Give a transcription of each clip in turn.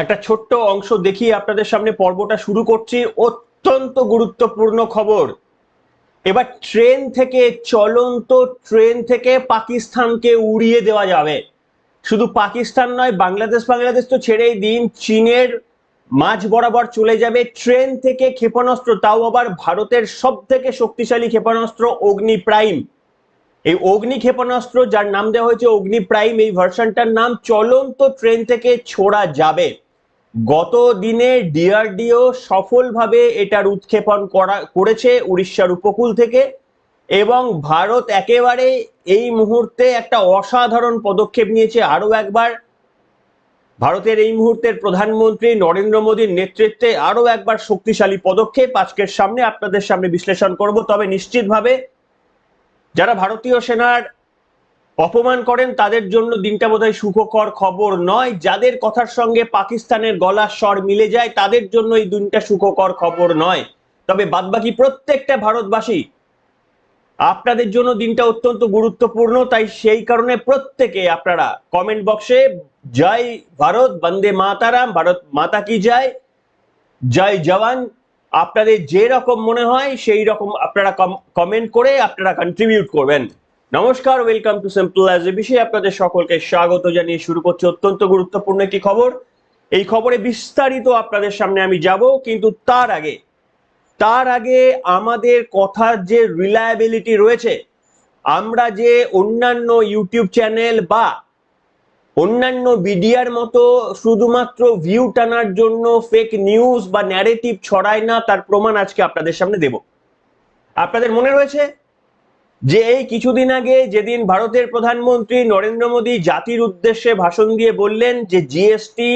একটা ছোট্ট অংশ দেখিয়ে আপনাদের সামনে পর্বটা শুরু করছি। অত্যন্ত গুরুত্বপূর্ণ খবর। এবার ট্রেন থেকে, চলন্ত ট্রেন থেকে পাকিস্তানকে উড়িয়ে দেওয়া যাবে। শুধু পাকিস্তান নয়, বাংলাদেশ বাংলাদেশ তো ছেড়েই দিন, চীনের মাঝ বরাবর চলে যাবে ট্রেন থেকে ক্ষেপণাস্ত্র। তাও আবার ভারতের সব থেকে শক্তিশালী ক্ষেপণাস্ত্র অগ্নি প্রাইম। এই অগ্নি ক্ষেপণাস্ত্র, যার নাম দেওয়া হয়েছে অগ্নি প্রাইম, এই ভার্সনটার নাম চলন্ত ট্রেন থেকে ছোড়া যাবে। গত দিনে ডিআরডিও সফলভাবে এটার উৎক্ষেপণ করা, করেছে উড়িষ্যার উপকূল থেকে এবং ভারত একেবারে এই মুহূর্তে একটা অসাধারণ পদক্ষেপ নিয়েছে। আরও একবার, ভারতের এই মুহূর্তের প্রধানমন্ত্রী নরেন্দ্র মোদীর নেতৃত্বে আরও একবার শক্তিশালী পদক্ষেপ আজকের সামনে আপনাদের সামনে বিশ্লেষণ করব। তবে নিশ্চিতভাবে যারা ভারতীয় সেনার অপমান করেন তাদের জন্য দিনটা বোধহয় সুখকর খবর নয়। যাদের কথার সঙ্গে পাকিস্তানের গলার স্বর মিলে যায়, তাদের জন্য এই দিনটা সুখকর খবর নয়। তবে বাদবাকি প্রত্যেকটা ভারতবাসী আপনাদের জন্য দিনটা অত্যন্ত গুরুত্বপূর্ণ। তাই সেই কারণে প্রত্যেকে আপনারা কমেন্ট বক্সে জয় ভারত, বন্দে মাতারাম, ভারত মাতা কি জয় জয় জওয়ান। আপনাদের যে রকম মনে হয় সেই রকম আপনারা কমেন্ট করে আপনারা কন্ট্রিবিউট করবেন। নমস্কার welcome to simple as a বিষয়ে আপনাদের সকলকে স্বাগত জানিয়ে শুরু করছি অত্যন্ত গুরুত্বপূর্ণ একটি খবর। এই খবরে বিস্তারিত আপনাদের সামনে আমি যাব, কিন্তু তার আগে তার আগে আমাদের কথার যে রিলায়াবিলিটি রয়েছে, আমরা যে অন্যান্য ইউটিউব চ্যানেল বা অন্যান্য মিডিয়ার মতো শুধুমাত্র ভিউ টানার জন্য ফেক নিউজ বা ন্যারেটিভ ছড়ায় না, তার প্রমাণ আজকে আপনাদের সামনে দেব। আপনাদের মনে রয়েছে? যে এই কিছুদিন আগে যেদিন ভারতের প্রধানমন্ত্রী নরেন্দ্র মোদী জাতির উদ্দেশ্যে ভাষণ দিয়ে বললেন যে জিএসটি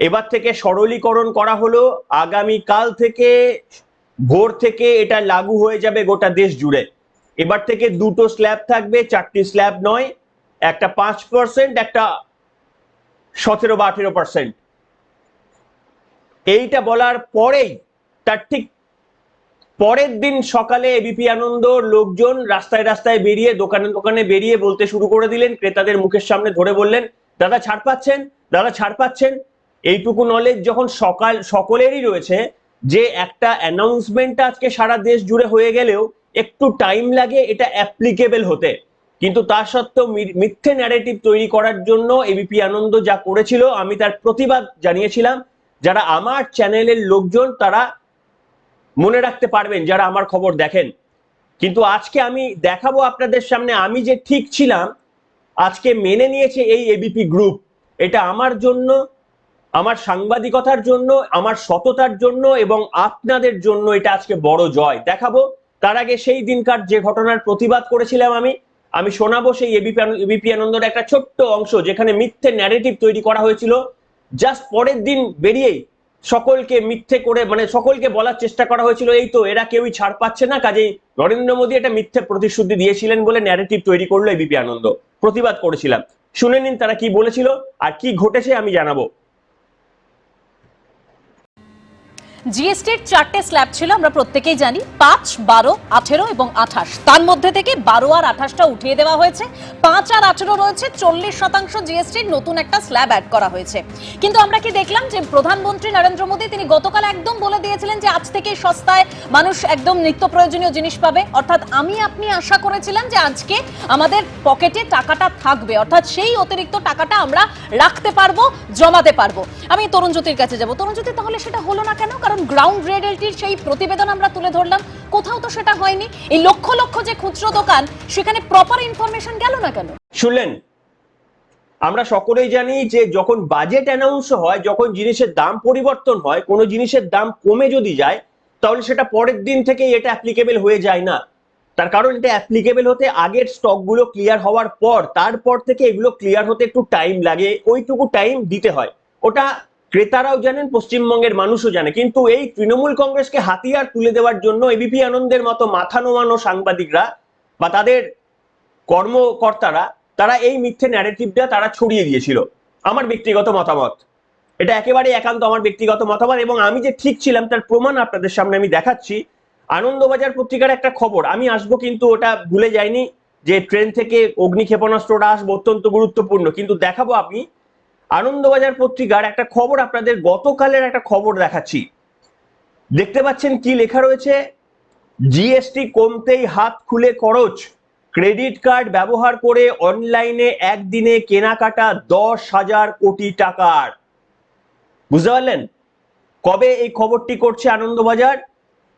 এবার থেকে সরলীকরণ করা হলো, আগামী কাল থেকে ভোর থেকে এটা লাগু হয়ে যাবে গোটা দেশ জুড়ে। এবার থেকে দুটো স্ল্যাব থাকবে, চারটি স্ল্যাব নয়, একটা পাঁচ পার্সেন্ট একটা সতেরো বা আঠেরো পার্সেন্ট এইটা বলার পরেই, তার ঠিক পরের দিন সকালে এবিপি আনন্দ লোকজন রাস্তায় রাস্তায় বেরিয়ে, দোকানে দোকানে বেরিয়ে বলতে শুরু করে দিলেন। ক্রেতাদের মুখের সামনে ধরে বললেন, দাদা, ছাড় পাচ্ছেন? দাদা, ছাড় পাচ্ছেন? এইটুকু নলেজ যখন সকাল, সকলেরই রয়েছে যে একটা অ্যানাউন্সমেন্ট আজকে সারা দেশ জুড়ে হয়ে গেলেও একটু টাইম লাগে, এটা অ্যাপ্লিকেবল হতে। কিন্তু তা সত্ত্বেও মিথ্যে ন্যারেটিভ তৈরি করার জন্য এবিপি আনন্দ যা করেছিল, আমি তার প্রতিবাদ জানিয়েছিলাম। যারা আমার চ্যানেলের লোকজন, তারা মনে রাখতে পারবেন যারা আমার খবর দেখেন। কিন্তু আজকে আমি দেখাবো আপনাদের সামনে, আমি যে ঠিক ছিলাম, আজকে মেনে নিয়েছে এই এবিপি গ্রুপ এটা আমার জন্য, আমার সাংবাদিকতার জন্য, আমার সততার জন্য এবং আপনাদের জন্য এটা আজকে বড় জয়। দেখাবো, তার আগে সেই দিনকার যে ঘটনার প্রতিবাদ করেছিলাম আমি আমি শোনাবো সেই এবিপি এবিপি আনন্দের একটা ছোট্ট অংশ যেখানে মিথ্যে ন্যারেটিভ তৈরি করা হয়েছিল। জাস্ট পরের দিন বেরিয়েই সকলকে মিথ্যে করে মানে সকলকে বলার চেষ্টা করা হয়েছিল, এই তো এরা কেউই ছাড় পাচ্ছে না। কাজেই নরেন্দ্র মোদী একটা মিথ্যে প্রতিশ্রুতি দিয়েছিলেন বলে ন্যারেটিভ তৈরি করল এবিপি আনন্দ প্রতিবাদ করেছিলাম। শুনে নিন তারা কি বলেছিল আর কি ঘটেছে আমি জানাব। জিএসটির চারটে স্ল্যাব ছিল, আমরা প্রত্যেকেই জানি, পাঁচ, বারো, আঠেরো এবং আঠাশ। তার মধ্যে থেকে বারো আর আঠাশটা উঠিয়ে দেওয়া হয়েছে। পাঁচ আর আঠেরো রয়েছে, চল্লিশ শতাংশ জিএসটির নতুন একটা স্ল্যাব অ্যাড করা হয়েছে। কিন্তু আমরা কি দেখলাম যে প্রধানমন্ত্রী নরেন্দ্র মোদী, তিনি গতকাল একদম বলে দিয়েছিলেন যে আজ থেকে সস্তায় মানুষ একদম নিত্য প্রয়োজনীয় জিনিস পাবে। অর্থাৎ আমি আপনি আশা করেছিলাম যে আজকে আমাদের পকেটে টাকাটা থাকবে। অর্থাৎ সেই অতিরিক্ত টাকাটা আমরা রাখতে পারব, জমাতে পারব। আমি তরুণ জ্যোতির কাছে যাব। তরুণ জ্যোতি, তাহলে সেটা হলো না কেন? কারণ গ্রাউন্ড রিয়েলিটির সেই প্রতিবেদন আমরা তুলে ধরলাম। কোথাও তো সেটা হয়নি। এই লক্ষ লক্ষ যে খুচরো দোকান, সেখানে প্রপার ইনফরমেশন গেল না কেন? শুনলেন? আমরা সকলেই জানি যে যখন বাজেট অ্যানাউন্স হয়, যখন জিনিসের দাম পরিবর্তন হয়, কোনো জিনিসের দাম কমে যদি যায়, তাহলে সেটা পরের দিন থেকেই এটা অ্যাপ্লিকেবল হয়ে যায় না। তার কারণ এটা অ্যাপ্লিকেবল হতে আগের স্টকগুলো ক্লিয়ার হওয়ার পর, তারপর থেকে এগুলো ক্লিয়ার হতে একটু টাইম লাগে, ওইটুকু টাইম দিতে হয়। ওটা ক্রেতারাও জানেন, পশ্চিমবঙ্গের মানুষও জানে। কিন্তু এই তৃণমূল কংগ্রেসকে হাতিয়ার তুলে দেওয়ার জন্য এবিপি আনন্দের মতো মাথা নোয়ানো সাংবাদিকরা বা তাদের কর্মকর্তারা, তারা এই মিথ্যে ন্যারেটিভটা তারা ছড়িয়ে দিয়েছিল। আমার ব্যক্তিগত মতামত। এটা একেবারে একান্ত আমার ব্যক্তিগত মতামত এবং আমি যে ঠিক ছিলাম তার প্রমাণ আপনাদের সামনে আমি দেখাচ্ছি। আনন্দবাজার পত্রিকার একটা খবর। আমি আসব কিন্তু ওটা ভুলে যাইনি যে ট্রেন থেকে অগ্নি ক্ষেপণাস্ত্রটা আসব অত্যন্ত গুরুত্বপূর্ণ। কিন্তু দেখাবো আমি আনন্দবাজার পত্রিকার একটা খবর আপনাদের গতকালের একটা খবর দেখাচ্ছি। দেখতে পাচ্ছেন কি লেখা রয়েছে? জিএসটি কমতেই হাত খুলে খরচ। ক্রেডিট কার্ড ব্যবহার করে অনলাইনে একদিনে কেনাকাটা দশ হাজার কোটি টাকার। বুঝতে পারলেন? কবে এই খবরটি করছে আনন্দবাজার?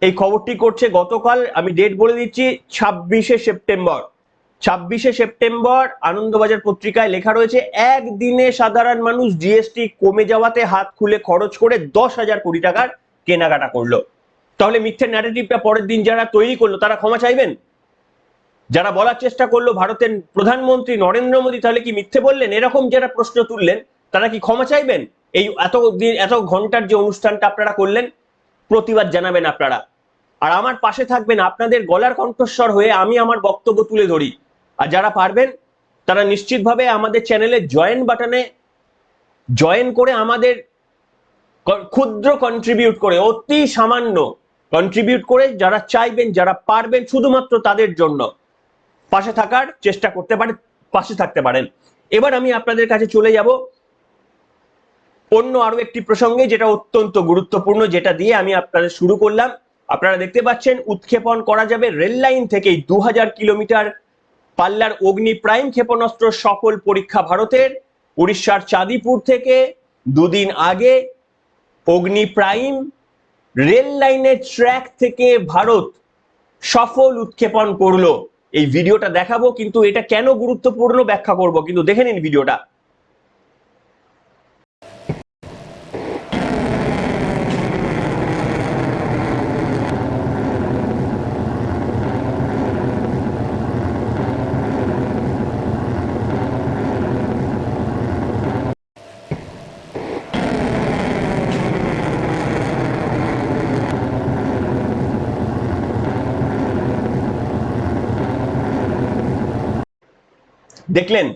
এই খবরটি করছে গতকাল, আমি ডেট বলে দিচ্ছি, ছাব্বিশে সেপ্টেম্বর। ছাব্বিশে সেপ্টেম্বর আনন্দবাজার পত্রিকায় লেখা রয়েছে, একদিনে সাধারণ মানুষ জিএসটি কমে যাওয়াতে হাত খুলে খরচ করে দশ হাজার কোটি টাকার কেনাকাটা করল। তাহলে মিথ্যে ন্যারেটিভটা পরের দিন যারা তৈরি করল, তারা ক্ষমা চাইবেন? যারা বলার চেষ্টা করল, ভারতের প্রধানমন্ত্রী নরেন্দ্র মোদী তাহলে কি মিথ্যে বললেন? এরকম যারা প্রশ্ন তুললেন, তারা কি ক্ষমা চাইবেন? এই এত দিন, এত ঘণ্টার যে অনুষ্ঠানটা আপনারা করলেন, প্রতিবাদ জানাবেন আপনারা। আর আমার পাশে থাকবেন আপনাদের গলার কণ্ঠস্বর হয়ে আমি আমার বক্তব্য তুলে ধরি। আর যারা পারবেন, তারা নিশ্চিতভাবে আমাদের চ্যানেলে জয়েন বাটনে জয়েন করে আমাদের ক্ষুদ্র কন্ট্রিবিউট করে, অতি সামান্য কন্ট্রিবিউট করে যারা চাইবেন, যারা পারবেন শুধুমাত্র তাদের জন্য পাশে থাকার চেষ্টা করতে পারেন পাশে থাকতে পারেন। এবার আমি আপনাদের কাছে চলে যাব অন্য আরও একটি প্রসঙ্গে যেটা অত্যন্ত গুরুত্বপূর্ণ, যেটা দিয়ে আমি আপনাদের শুরু করলাম। আপনারা দেখতে পাচ্ছেন, উৎক্ষেপণ করা যাবে রেল লাইন থেকেই দু কিলোমিটার পাল্লার অগ্নি প্রাইম ক্ষেপণাস্ত্র সফল পরীক্ষা ভারতের। উড়িষ্যার চাঁদিপুর থেকে দুদিন আগে অগ্নি প্রাইম রেল লাইনের ট্র্যাক থেকে ভারত সফল উৎক্ষেপণ করল। এই ভিডিওটা দেখাবো, কিন্তু এটা কেন গুরুত্বপূর্ণ ব্যাখ্যা করব, কিন্তু দেখে নিন ভিডিওটা। দেখলেন?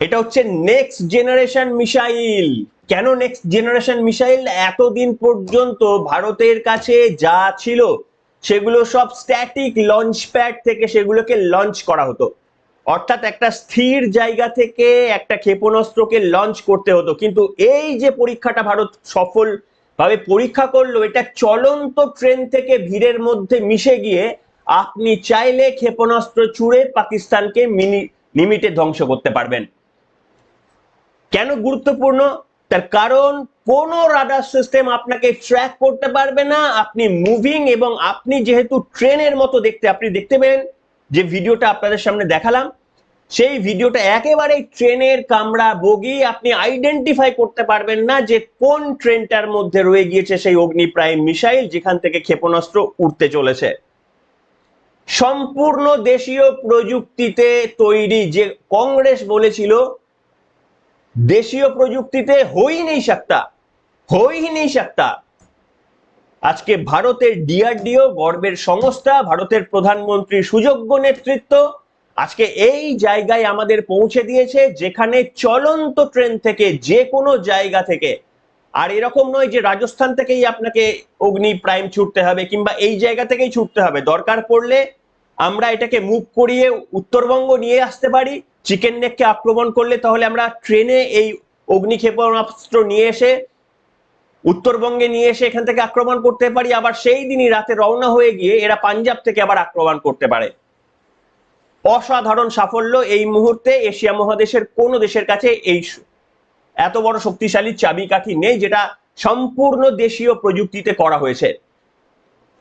এটা হচ্ছে নেক্সট জেনারেশন মিসাইল কেন নেক্সট জেনারেশন মিসাইল এতদিন পর্যন্ত ভারতের কাছে যা ছিল, সেগুলো সব স্ট্যাটিক লঞ্চ প্যাড থেকে সেগুলোকে লঞ্চ করা হতো। অর্থাৎ একটা স্থির জায়গা থেকে একটা ক্ষেপণাস্ত্রকে লঞ্চ করতে হতো। কিন্তু এই যে পরীক্ষাটা ভারত সফল ভাবে পরীক্ষা করল, এটা চলন্ত ট্রেন থেকে ভিড়ের মধ্যে মিশে গিয়ে আপনি চাইলে ক্ষেপণাস্ত্র ছুড়ে পাকিস্তানকে মিনি লিমিটে ধ্বংস করতে পারবেন। কেন গুরুত্বপূর্ণ? তার কারণ, কোন রাডার সিস্টেম আপনাকে ট্র্যাক করতে পারবে না। আপনি মুভিং এবং আপনি যেহেতু ট্রেনের মতো দেখতে, আপনি দেখতে পেলেন যে ভিডিওটা আপনাদের সামনে দেখালাম, সেই ভিডিওটা একেবারে ট্রেনের কামরা বগি। আপনি আইডেন্টিফাই করতে পারবেন না যে কোন ট্রেনটার মধ্যে রয়ে গিয়েছে সেই অগ্নি প্রাইম মিসাইল, যেখান থেকে ক্ষেপণাস্ত্র উঠতে চলেছে। সম্পূর্ণ দেশীয় প্রযুক্তিতে তৈরি যে কংগ্রেস বলেছিল, দেশীয় প্রযুক্তিতে হই নেই সাক্তা হই নেই সাক্তা আজকে ভারতের ডিআরডিও, গর্বের সংস্থা, ভারতের প্রধানমন্ত্রীর সুযোগ্য নেতৃত্ব, আজকে এই জায়গায় আমাদের পৌঁছে দিয়েছে যেখানে চলন্ত ট্রেন থেকে যে কোনো জায়গা থেকে আর এরকম নয় যে রাজস্থান থেকেই আপনাকে অগ্নি, প্রাইম ছুটতে হবে কিংবা এই জায়গা থেকেই ছুটতে হবে। দরকার পড়লে আমরা এটাকে মুভ করিয়ে উত্তরবঙ্গ নিয়ে আসতে পারি, চিকেন নেককে আক্রমণ করলে তাহলে আমরা ট্রেনে এই অগ্নি ক্ষেপণাস্ত্র নিয়ে এসে, উত্তরবঙ্গে নিয়ে এসে এখান থেকে আক্রমণ করতে পারি। আবার সেই দিনই রাতে রওনা হয়ে গিয়ে এরা পাঞ্জাব থেকে আবার আক্রমণ করতে পারে। অসাধারণ সাফল্য এই মুহূর্তে এশিয়া মহাদেশের কোন দেশের কাছে এই এত বড় শক্তিশালী চাবিকাঠি নেই যেটা সম্পূর্ণ দেশীয় প্রযুক্তিতে করা হয়েছে।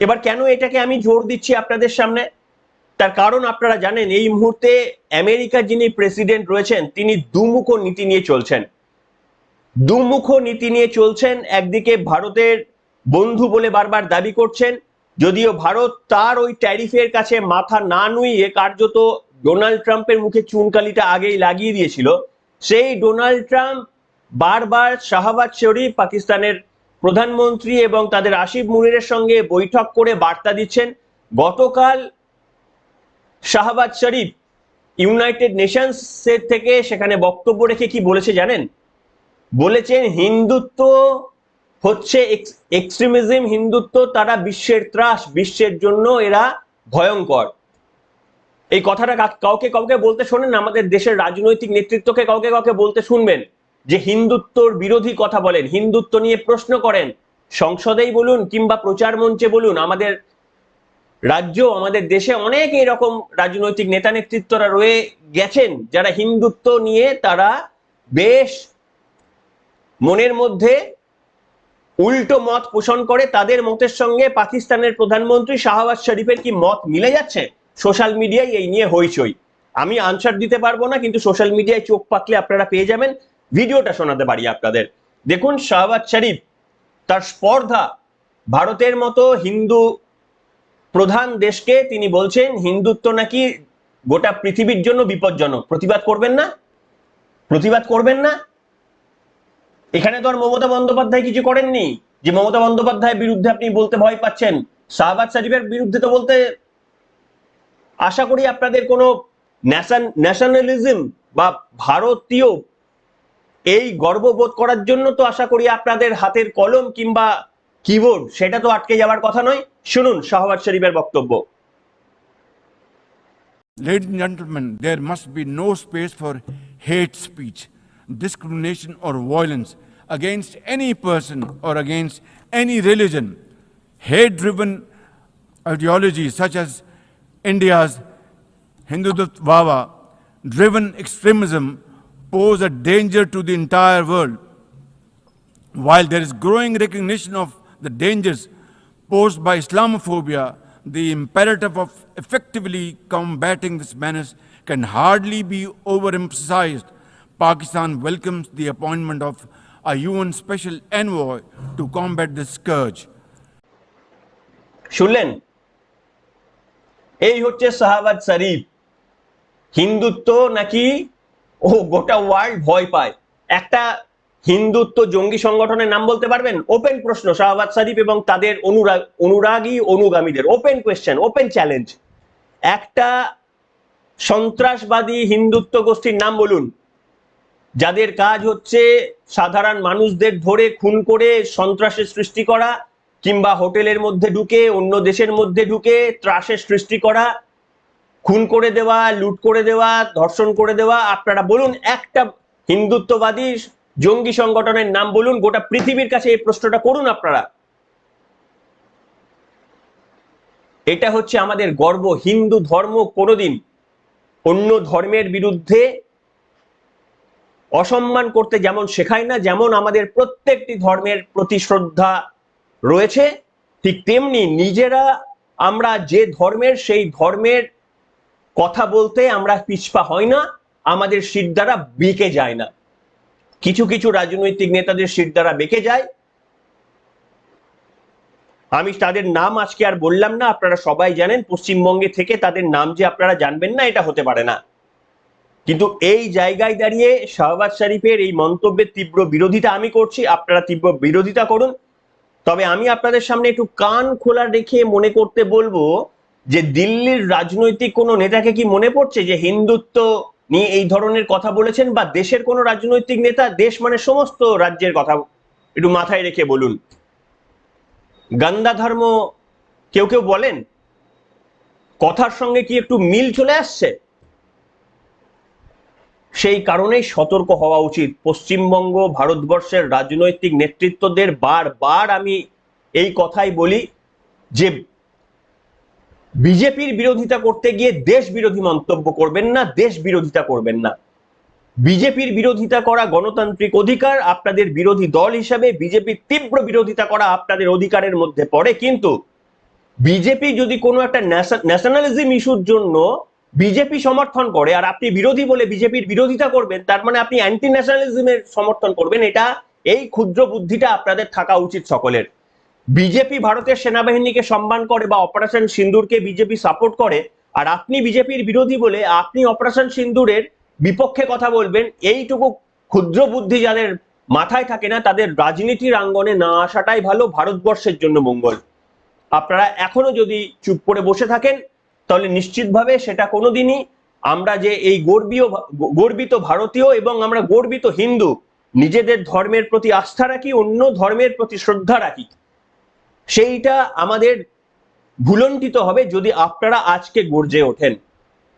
এবার কেন এটাকে আমি জোর দিচ্ছি আপনাদের সামনে? তার কারণ আপনারা জানেন, এই মুহূর্তে আমেরিকার যিনি প্রেসিডেন্ট রয়েছেন, তিনি দুমুখ নীতি নিয়ে চলছেন। দুমুখ নীতি নিয়ে চলছেন, একদিকে ভারতের বন্ধু বলে বারবার দাবি করছেন, যদিও ভারত তার ওই ট্যারিফের কাছে মাথা না নুইয়ে কার্যত ডোনাল্ড ট্রাম্পের মুখে চুনকালিটা আগেই লাগিয়ে দিয়েছিল। সেই ডোনাল্ড ট্রাম্প বারবার শাহবাজ শরীফ পাকিস্তানের প্রধানমন্ত্রী এবং তাদের আসিফ মুনিরের সঙ্গে বৈঠক করে বার্তা দিচ্ছেন, গতকাল শাহবাজ শরীফ ইউনাইটেড নেশনস এর থেকে সেখানে বক্তব্য রেখে কি বলেছে জানেন? বলেছেন হিন্দুত্ব হচ্ছে এক্সট্রিমিজম হিন্দুত্ব তারা বিশ্বের ত্রাস, বিশ্বের জন্য এরা ভয়ঙ্কর। এই কথাটা কাউকে কাউকে বলতে শোনেন আমাদের দেশের রাজনৈতিক নেতৃত্বকে কাউকে কাউকে বলতে শুনবেন। যে হিন্দুত্বর বিরোধী কথা বলেন, হিন্দুত্ব নিয়ে প্রশ্ন করেন, সংসদেই বলুন কিংবা প্রচার মঞ্চে বলুন, আমাদের রাজ্য, আমাদের দেশে অনেক এরকম রাজনৈতিক নেতা নেতৃত্বরা রয়ে গেছেন, যারা হিন্দুত্ব নিয়ে তারা বেশ মনের মধ্যে উল্টো মত পোষণ করে, তাদের মতের সঙ্গে পাকিস্তানের প্রধানমন্ত্রী শাহবাজ শরীফের কি মত মিলে যাচ্ছে? সোশ্যাল মিডিয়ায় এই নিয়ে হইচই। আমি আনসার দিতে পারব না, কিন্তু সোশ্যাল মিডিয়ায় চোখ পাতলে আপনারা পেয়ে যাবেন। ভিডিওটা শোনাতে পারি আপনাদের। দেখুন শাহবাজ শরীফ, তার স্পর্ধা ভারতের মতো হিন্দু প্রধান দেশকে তিনি বলছেন, হিন্দুত্ব নাকি গোটা পৃথিবীর জন্য বিপজ্জনক। প্রতিবাদ করবেন না? প্রতিবাদ করবেন না? এখানে তো আর মমতা বন্দ্যোপাধ্যায় কিছু করেননি। যে মমতা বন্দ্যোপাধ্যায়ের বিরুদ্ধে আপনি বলতে ভয় পাচ্ছেন, শাহবাজ শরীফের বিরুদ্ধে তো বলতে আশা করি আপনাদের কোনো ন্যাশন ন্যাশনালিজম বা ভারতীয় এই গর্ববোধ করার জন্য তো আশা করি আপনাদের হাতের কলম কিংবা কিবোর্ড সেটা তো আটকে যাওয়ার কথা নয় শুনুন শাহবাজ শরীফের বক্তব্য Ladies and gentlemen, there must be no space for hate speech, discrimination, or violence against any person or against any religion. Hate driven ideologies such as India's Hindutva driven extremism pose a danger to the entire world. While there is growing recognition of the dangers posed by Islamophobia, the imperative of effectively combating this menace can hardly be overemphasized. Pakistan welcomes the appointment of a UN Special Envoy to combat this scourge. শুনলেন এই হচ্ছে শাহবাজ শরীফ হিন্দুত্ব নাকি ও গোটা world ভয় পায়। একটা হিন্দুত্ব জঙ্গি সংগঠনের নাম বলতে পারবেন? ওপেন প্রশ্ন, শাহবাজ শরীফ এবং তাদের অনুরাগ অনুরাগী অনুগামীদের। ওপেন কোয়েশ্চেন ওপেন চ্যালেঞ্জ একটা সন্ত্রাসবাদী হিন্দুত্ব গোষ্ঠীর নাম বলুন। যাদের কাজ হচ্ছে সাধারণ মানুষদের ধরে খুন করে সন্ত্রাসের সৃষ্টি করা, কিংবা হোটেলের মধ্যে ঢুকে, অন্য দেশের মধ্যে ঢুকে ত্রাসের সৃষ্টি করা খুন করে দেওয়া, লুট করে দেওয়া, ধর্ষণ করে দেওয়া, আপনারা বলুন একটা হিন্দুত্ববাদী জঙ্গি সংগঠনের নাম বলুন, গোটা পৃথিবীর কাছে এই প্রশ্নটা করুন আপনারা। এটা হচ্ছে আমাদের গর্ব, হিন্দু ধর্ম কোনোদিন অন্য ধর্মের বিরুদ্ধে অসম্মান করতে যেমন শেখায় না, যেমন আমাদের প্রত্যেকটি ধর্মের প্রতি শ্রদ্ধা রয়েছে, ঠিক তেমনি নিজেরা আমরা যে ধর্মের, সেই ধর্মের কথা বলতে আমরা পিছপা হয় না, আমাদের শির দ্বারা বেঁকে যায় না। কিছু কিছু রাজনৈতিক নেতাদের শির দ্বারা বেঁকে যায়। আমি তাদের নাম আজকে আর বললাম না, আপনারা সবাই জানেন, পশ্চিমবঙ্গে থেকে তাদের নাম যে আপনারা জানবেন না, এটা হতে পারে না। কিন্তু এই জায়গায় দাঁড়িয়ে শাহবাজ শরীফের এই মন্তব্যের তীব্র বিরোধিতা আমি করছি, আপনারা তীব্র বিরোধিতা করুন। তবে আমি আপনাদের সামনে একটু কান খোলা রেখে মনে করতে বলব যে দিল্লির রাজনৈতিক কোনো নেতাকে কি মনে পড়ছে যে হিন্দুত্ব নিয়ে এই ধরনের কথা বলেছেন বা দেশের কোনো রাজনৈতিক নেতা, দেশ মানে সমস্ত রাজ্যের কথা একটু মাথায় রেখে বলুন। গান্দা ধর্ম কেউ কেউ বলেন, কথার সঙ্গে কি একটু মিল চলে আসছে? সেই কারণেই সতর্ক হওয়া উচিত। পশ্চিমবঙ্গ ভারতবর্ষের রাজনৈতিক নেতৃত্বদের বারবার আমি এই কথাই বলি যে বিজেপির বিরোধিতা করতে গিয়ে দেশ বিরোধী মন্তব্য করবেন না, দেশ বিরোধিতা করবেন না। বিজেপির বিরোধিতা করা গণতান্ত্রিক অধিকার আপনাদের বিরোধী দল হিসাবে বিজেপির তীব্র বিরোধিতা করা আপনাদের অধিকারের মধ্যে পড়ে, কিন্তু বিজেপি যদি কোনো একটা ন্যাশনালিজম ইস্যুর জন্য বিজেপি সমর্থন করে, আর আপনি বিরোধী বলে বিজেপির বিরোধিতা করবেন, তার মানে আপনি অ্যান্টি ন্যাশনালিজমের সমর্থন করবেন, এটা এই ক্ষুদ্র বুদ্ধিটা আপনাদের থাকা উচিত সকলের। বিজেপি ভারতের সেনাবাহিনীকে সম্মান করে বা অপারেশন সিন্দুরকে বিজেপি সাপোর্ট করে, আর আপনি বিজেপির বিরোধী বলে আপনি অপারেশন সিন্দুরের বিপক্ষে কথা বলবেন, এইটুকু ক্ষুদ্র বুদ্ধি যাদের মাথায় থাকে না, তাদের রাজনীতির আঙ্গনে না আসাটাই ভালো ভারতবর্ষের জন্য মঙ্গল। আপনারা এখনও যদি চুপ করে বসে থাকেন, তাহলে নিশ্চিতভাবে সেটা কোনোদিনই আমরা যে এই গর্বীয় গর্বিত ভারতীয় এবং আমরা গর্বিত হিন্দু, নিজেদের ধর্মের প্রতি আস্থা রাখি, অন্য ধর্মের প্রতি শ্রদ্ধা রাখি। সেইটা আমাদের ভুলন্টিত হবে যদি আপনারা আজকে গর্জে ওঠেন।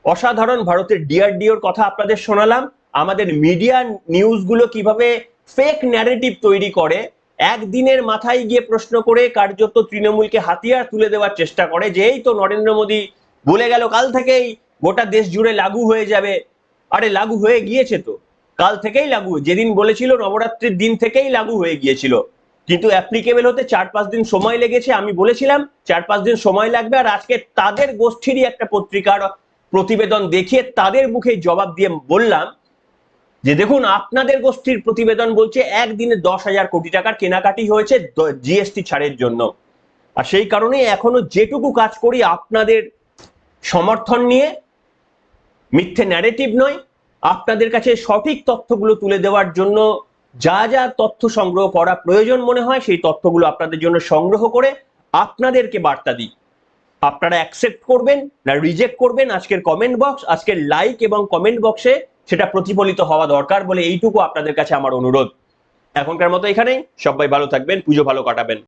অসাধারণ ভারতের ডিআরডিওর কথা আপনাদের শোনালাম। আমাদের মিডিয়া নিউজগুলো কীভাবে ফেক ন্যারেটিভ তৈরি করে, একদিনের মাথায় গিয়ে প্রশ্ন করে কার্যত তৃণমূলকে হাতিয়ার তুলে দেওয়ার চেষ্টা করে, যে এই তো নরেন্দ্র মোদী বলে গেল, কাল থেকেই গোটা দেশ জুড়ে লাগু হয়ে যাবে। আরে লাগু হয়ে গিয়েছে তো। কাল থেকেই লাগু, যেদিন বলেছিল নবরাত্রির দিন থেকেই লাগু হয়ে গিয়েছিল। কিন্তু অ্যাপ্লিকেবল হতে চার পাঁচ দিন সময় লেগেছে, আমি বলেছিলাম, চার পাঁচ দিন সময় লাগবে আর আজকে তাদের গোষ্ঠীরই একটা পত্রিকার প্রতিবেদন দেখিয়ে তাদের মুখে জবাব দিয়ে বললাম যে দেখুন, আপনাদের গোষ্ঠীর প্রতিবেদন বলছে একদিনে দশ হাজার কোটি টাকার কেনাকাটি হয়েছে জিএসটি ছাড়ের জন্য। আর সেই কারণে এখনও যেটুকু কাজ করি আপনাদের সমর্থন নিয়ে, মিথ্যে ন্যারেটিভ নয়, আপনাদের কাছে সঠিক তথ্যগুলো তুলে দেওয়ার জন্য যা যা তথ্য সংগ্রহ করা প্রয়োজন মনে হয়, সেই তথ্যগুলো আপনাদের জন্য সংগ্রহ করে আপনাদেরকে বার্তা দিই। আপনারা অ্যাকসেপ্ট করবেন না রিজেক্ট করবেন আজকের কমেন্ট বক্স আজকের লাইক এবং কমেন্ট বক্সে সেটা প্রতিফলিত হওয়া দরকার বলে এইটুকু আপনাদের কাছে আমার অনুরোধ। এখনকার মতো এখানেই, সবাই ভালো থাকবেন, পুজো ভালো কাটাবেন।